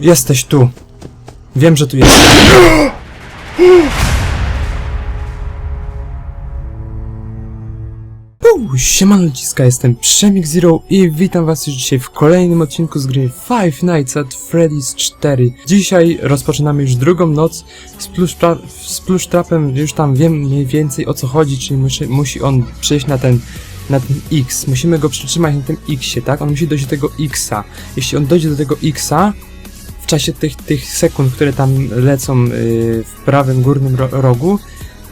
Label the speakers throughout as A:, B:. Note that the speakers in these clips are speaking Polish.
A: Jesteś tu. Wiem, że tu jesteś. Puu, Siemano ludziska, jestem Przemik Zero i witam was już dzisiaj w kolejnym odcinku z gry Five Nights at Freddy's 4. Dzisiaj rozpoczynamy już drugą noc z, z plusztrapem, już tam wiem mniej więcej o co chodzi, czyli musi, musi on przejść na ten na ten X. Musimy go przytrzymać na tym Xie, tak? On musi dojść do tego Xa. Jeśli on dojdzie do tego Xa, w czasie tych, tych sekund, które tam lecą yy, w prawym górnym ro rogu,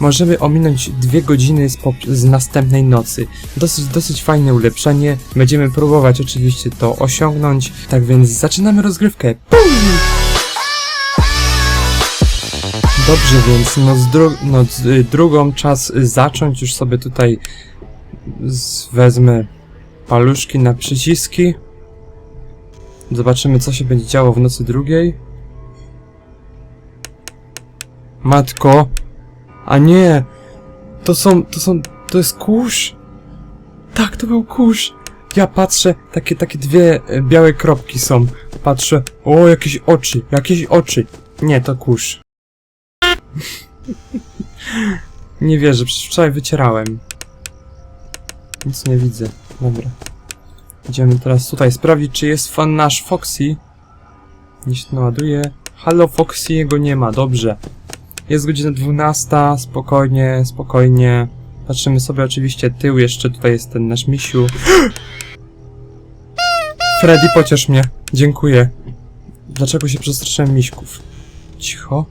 A: możemy ominąć dwie godziny z, z następnej nocy. Dosyć, dosyć fajne ulepszenie. Będziemy próbować oczywiście to osiągnąć. Tak więc zaczynamy rozgrywkę. Pum! Dobrze, więc no z dru- no, z, y, drugą czas y, zacząć. Już sobie tutaj wezmę paluszki na przyciski. Zobaczymy, co się będzie działo w nocy drugiej. Matko! A nie! To są, to są, to jest kurz! Tak, to był kurz! Ja patrzę, takie, takie dwie e, białe kropki są. Patrzę, o, jakieś oczy, jakieś oczy. Nie, to kurz. nie wierzę, przecież wczoraj wycierałem. Nic nie widzę. Dobra. Idziemy teraz tutaj sprawdzić, czy jest fan nasz Foxy. Niech się naładuje. Halo Foxy, jego nie ma, dobrze. Jest godzina 12, spokojnie, spokojnie. Patrzymy sobie oczywiście tył, jeszcze tutaj jest ten nasz misiu. Freddy, pociesz mnie. Dziękuję. Dlaczego się przestraszyłem miśków? Cicho.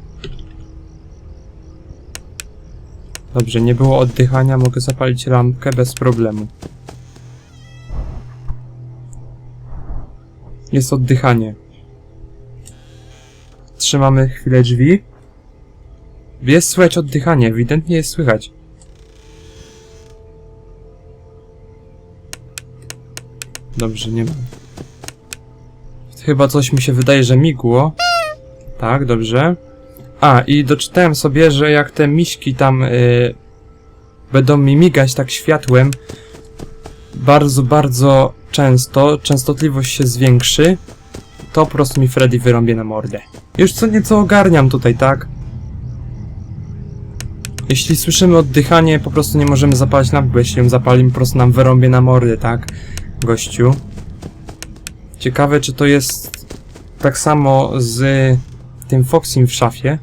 A: Dobrze, nie było oddychania, mogę zapalić lampkę bez problemu. Jest oddychanie. Trzymamy chwilę drzwi. Jest słychać oddychanie, ewidentnie jest słychać. Dobrze, nie ma. Chyba coś mi się wydaje, że migło. Tak, dobrze. A, i doczytałem sobie, że jak te miśki tam y, będą mi migać tak światłem, bardzo, bardzo często, częstotliwość się zwiększy, to po prostu mi Freddy wyrąbie na mordę. Już co nieco ogarniam tutaj, tak? Jeśli słyszymy oddychanie, po prostu nie możemy zapalić lampy, bo jeśli ją zapalimy, po prostu nam wyrąbie na mordę, tak? Gościu. Ciekawe, czy to jest tak samo z tym Foxym w szafie.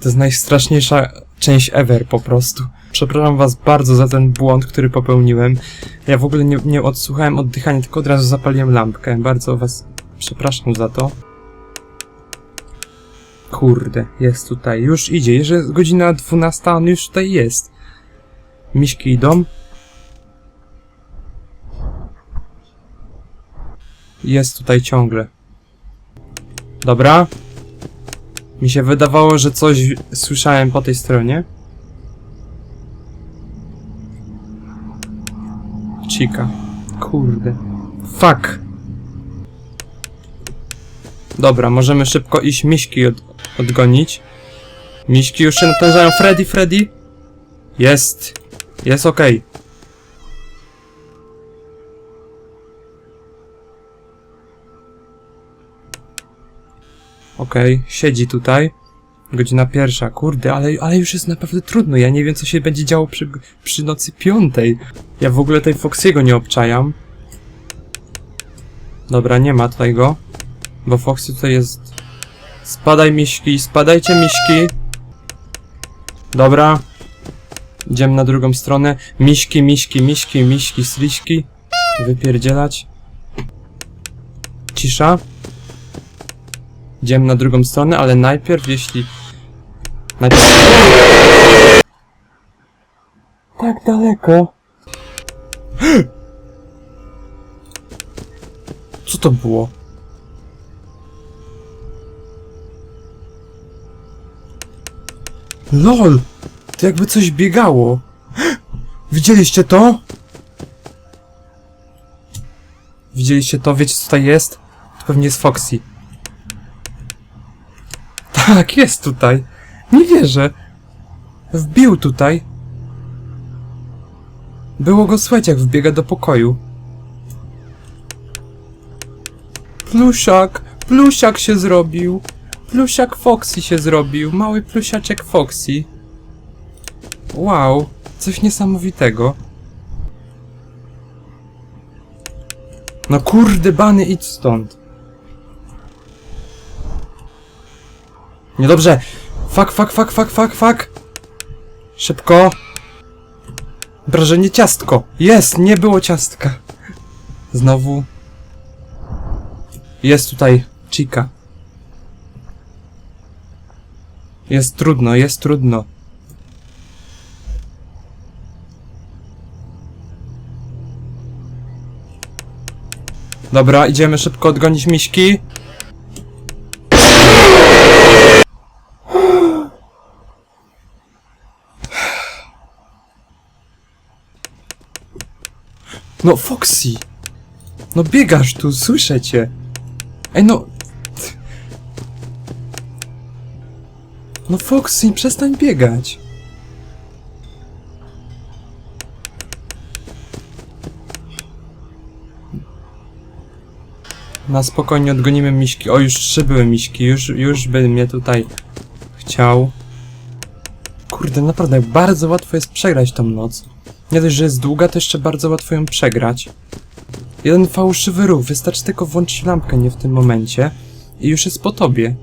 A: To jest najstraszniejsza część ever po prostu. Przepraszam was bardzo za ten błąd, który popełniłem. Ja w ogóle nie, nie odsłuchałem oddychania, tylko od razu zapaliłem lampkę. Bardzo was przepraszam za to. Kurde, jest tutaj. Już idzie. Jeżeli jest godzina 12, on już tutaj jest. Miśki idą. Jest tutaj ciągle. Dobra. Mi się wydawało, że coś słyszałem po tej stronie. Chica. Kurde. Fuck. Dobra, możemy szybko iść miśki od, odgonić. Miśki już się natężają. Freddy, Freddy. Jest. Jest okej. Okej, siedzi tutaj. Godzina pierwsza, kurde, ale, ale już jest naprawdę trudno. Ja nie wiem, co się będzie działo przy, przy nocy piątej. Ja w ogóle tej Foxiego nie obczajam. Dobra, nie ma tutaj go. Bo Foxy tutaj jest... Spadaj miśki, spadajcie miśki. Dobra. Idziemy na drugą stronę. Miśki, miśki, miśki, miśki, sliśki. Wypierdzielać. Cisza. Idziemy na drugą stronę, ale najpierw jeśli... Najpierw... Tak daleko. Co to było? LOL! To jakby coś biegało. Widzieliście to? Widzieliście to? Wiecie co tutaj jest? To pewnie jest Foxy. Tak, jest tutaj. Nie wierzę. Wbił tutaj. Było go słychać, jak wbiega do pokoju. Plusiak, plusiak się zrobił. Plusiak Foxy się zrobił. Mały plusiaczek Foxy. Wow, coś niesamowitego. No kurde, bany, idź stąd. Niedobrze. Fuck, fuck, fuck, fuck, fuck, fuck. Szybko. Wrażenie ciastko. Jest, nie było ciastka. Znowu. Jest tutaj Chica. Jest trudno, jest trudno. Dobra, idziemy szybko odgonić miśki. No, Foxy! No biegasz tu, słyszę cię. Ej, no... No Foxy, przestań biegać. Na spokojnie odgonimy miśki. O, już trzy były miśki. Już, już by mnie tutaj chciał. Kurde, naprawdę bardzo łatwo jest przegrać tą noc. Nie dość, że jest długa, to jeszcze bardzo łatwo ją przegrać. Jeden fałszywy ruch, wystarczy tylko włączyć lampkę nie w tym momencie i już jest po tobie.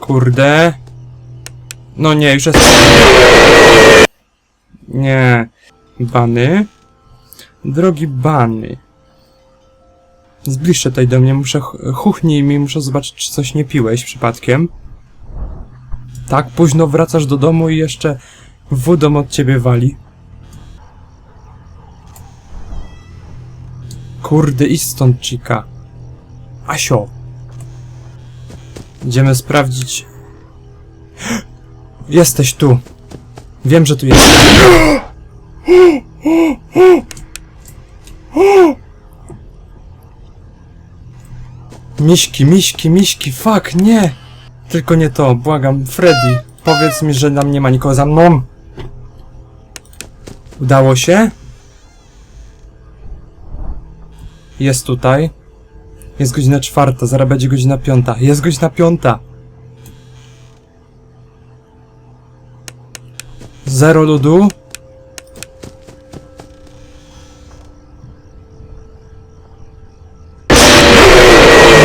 A: Kurde. No nie, już jest... Nie. Bany. Drogi bany. Zbliż się tutaj do mnie, muszę... ch- Chuchnij mi, muszę zobaczyć, czy coś nie piłeś przypadkiem. Tak, późno wracasz do domu i jeszcze wodą od ciebie wali. Kurde, idź stąd, Chica. Asio. Idziemy sprawdzić... Jesteś tu. Wiem, że tu jesteś. Miśki, miśki, miśki, fuck, nie! Tylko nie to, błagam, Freddy, powiedz mi, że nam nie ma nikogo za mną. Udało się? Jest tutaj. Jest godzina czwarta, zaraz będzie godzina piąta. Jest godzina piąta. Zero ludu.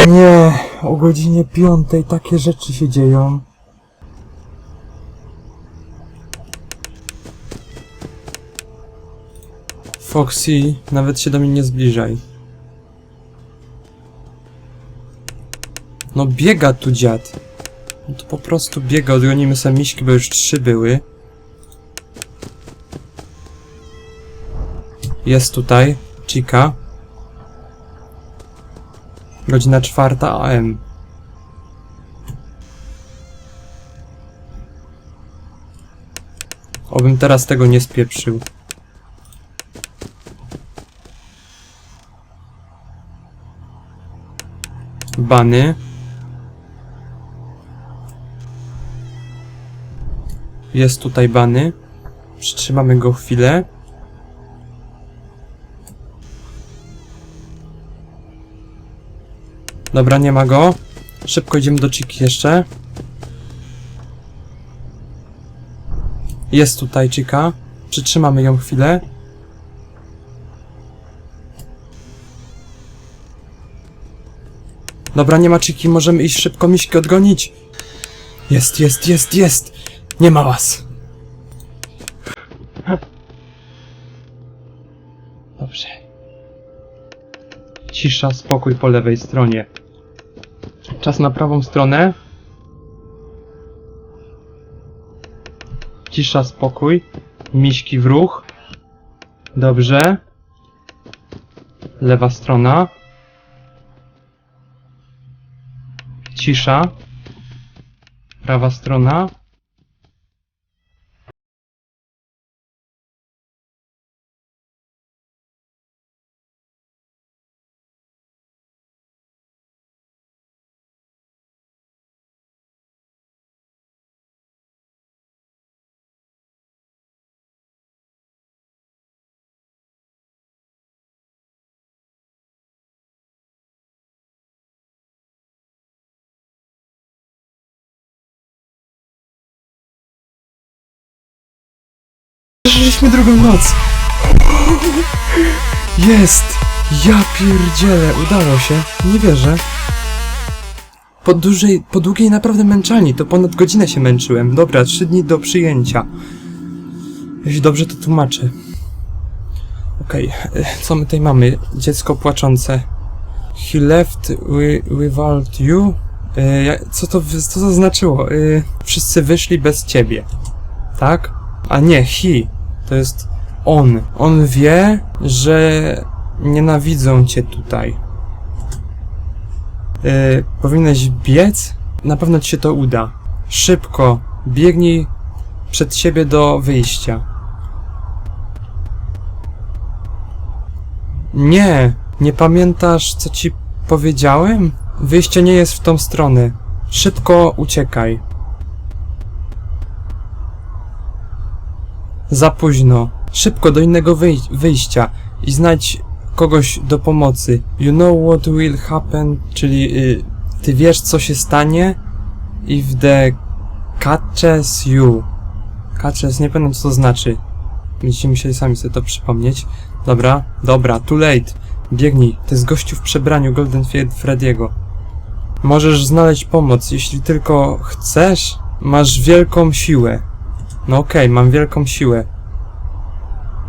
A: Nie, o godzinie piątej takie rzeczy się dzieją. Foxy, nawet się do mnie nie zbliżaj. No biega tu dziad. No to po prostu biega, odgonimy sobie miśki, bo już trzy były. Jest tutaj, Chica. Godzina czwarta AM. Obym teraz tego nie spieprzył. Bany. Jest tutaj bany. Przytrzymamy go chwilę. Dobra, nie ma go. Szybko idziemy do Chiki jeszcze. Jest tutaj Chica. Przytrzymamy ją chwilę. Dobra, nie ma Chiki, możemy iść szybko miśki odgonić. Jest, jest, jest, jest! Nie ma was! Dobrze. Cisza, spokój po lewej stronie. Czas na prawą stronę. Cisza, spokój. Miśki w ruch. Dobrze. Lewa strona. Cisza. Prawa strona. Przeżyliśmy drugą noc! Jest! Ja pierdzielę, udało się. Nie wierzę. Po dużej, po długiej naprawdę męczalni, to ponad godzinę się męczyłem. Dobra, trzy dni do przyjęcia. Jeśli dobrze to tłumaczę. Okej, e, co my tutaj mamy? Dziecko płaczące. He left wi without you? E, co, to, co to znaczyło? E, wszyscy wyszli bez ciebie. Tak? A nie, he. To jest on. On wie, że nienawidzą cię tutaj. E, powinieneś biec? Na pewno ci się to uda. Szybko. Biegnij przed siebie do wyjścia. Nie, nie pamiętasz, co ci powiedziałem? Wyjście nie jest w tą stronę. Szybko uciekaj. Za późno. Szybko do innego wyj- wyjścia i znajdź kogoś do pomocy. You know what will happen, czyli y, ty wiesz, co się stanie if the catches you. Catches, nie pamiętam, co to znaczy. Będziecie musieli sami sobie to przypomnieć. Dobra, dobra, too late. Biegnij, to jest gościu w przebraniu Golden Fred- Freddy'ego. Możesz znaleźć pomoc, jeśli tylko chcesz. Masz wielką siłę. No okej, mam wielką siłę.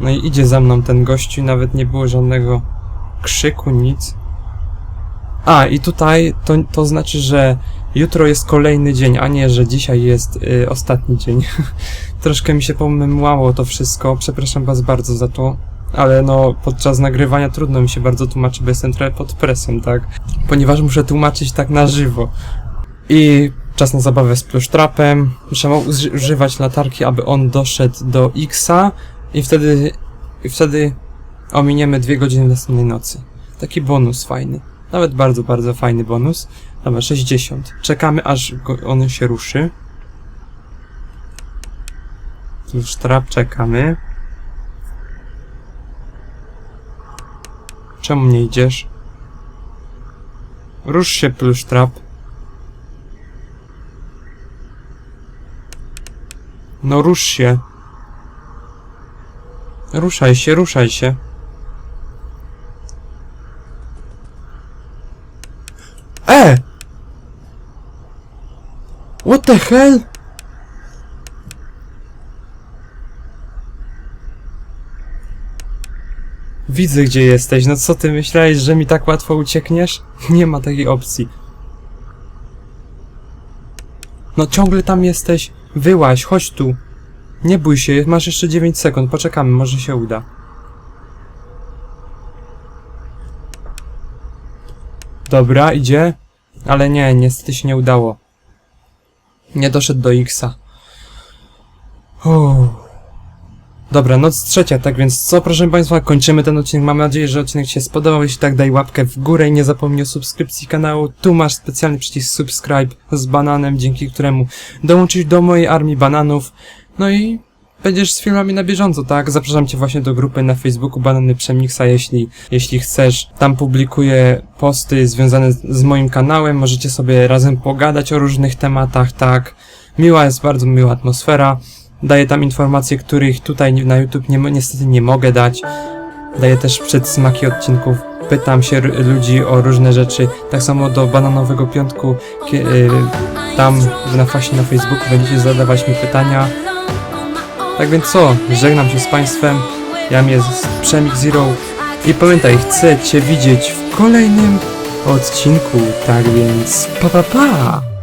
A: No i idzie za mną ten gościu nawet nie było żadnego krzyku, nic. A, i tutaj to, to znaczy, że jutro jest kolejny dzień, a nie, że dzisiaj jest y, ostatni dzień. Troszkę mi się pomyłało to wszystko, przepraszam was bardzo za to. Ale no, podczas nagrywania trudno mi się bardzo tłumaczy, bo jestem trochę pod presją, tak? Ponieważ muszę tłumaczyć tak na żywo. I czas na zabawę z plusztrapem. Uży- używać latarki, aby on doszedł do Xa i wtedy, i wtedy ominiemy dwie godziny następnej nocy. Taki bonus fajny. Nawet bardzo, bardzo fajny bonus. Dobra, 60. Czekamy, aż on się ruszy. Plusztrap, czekamy. Czemu nie idziesz? Rusz się, plusztrap. No rusz się. Ruszaj się, ruszaj się. E! What the hell? Widzę, gdzie jesteś. No co ty myślałeś, że mi tak łatwo uciekniesz? Nie ma takiej opcji. No ciągle tam jesteś. Wyłaź, chodź tu. Nie bój się, masz jeszcze 9 sekund, poczekamy, może się uda. Dobra, idzie. Ale nie, niestety się nie udało. Nie doszedł do Xa. Uff. Dobra, noc trzecia, tak więc co, proszę Państwa, kończymy ten odcinek. Mam nadzieję, że odcinek Ci się spodobał. Jeśli tak, daj łapkę w górę i nie zapomnij o subskrypcji kanału. Tu masz specjalny przycisk subscribe z bananem, dzięki któremu dołączysz do mojej armii bananów. No i będziesz z filmami na bieżąco, tak? Zapraszam Cię właśnie do grupy na Facebooku Banany Przemiksa, jeśli, jeśli chcesz. Tam publikuję posty związane z, z moim kanałem. Możecie sobie razem pogadać o różnych tematach, tak? Miła jest bardzo miła atmosfera. Daję tam informacje, których tutaj na YouTube nie, niestety nie mogę dać. Daję też przedsmaki odcinków. Pytam się ludzi o różne rzeczy. Tak samo do Bananowego Piątku. Y, tam na właśnie na Facebooku będziecie zadawać mi pytania. Tak więc co? Żegnam się z Państwem. Jam jest Przemik Zero. I pamiętaj, chcę Cię widzieć w kolejnym odcinku. Tak więc pa pa pa!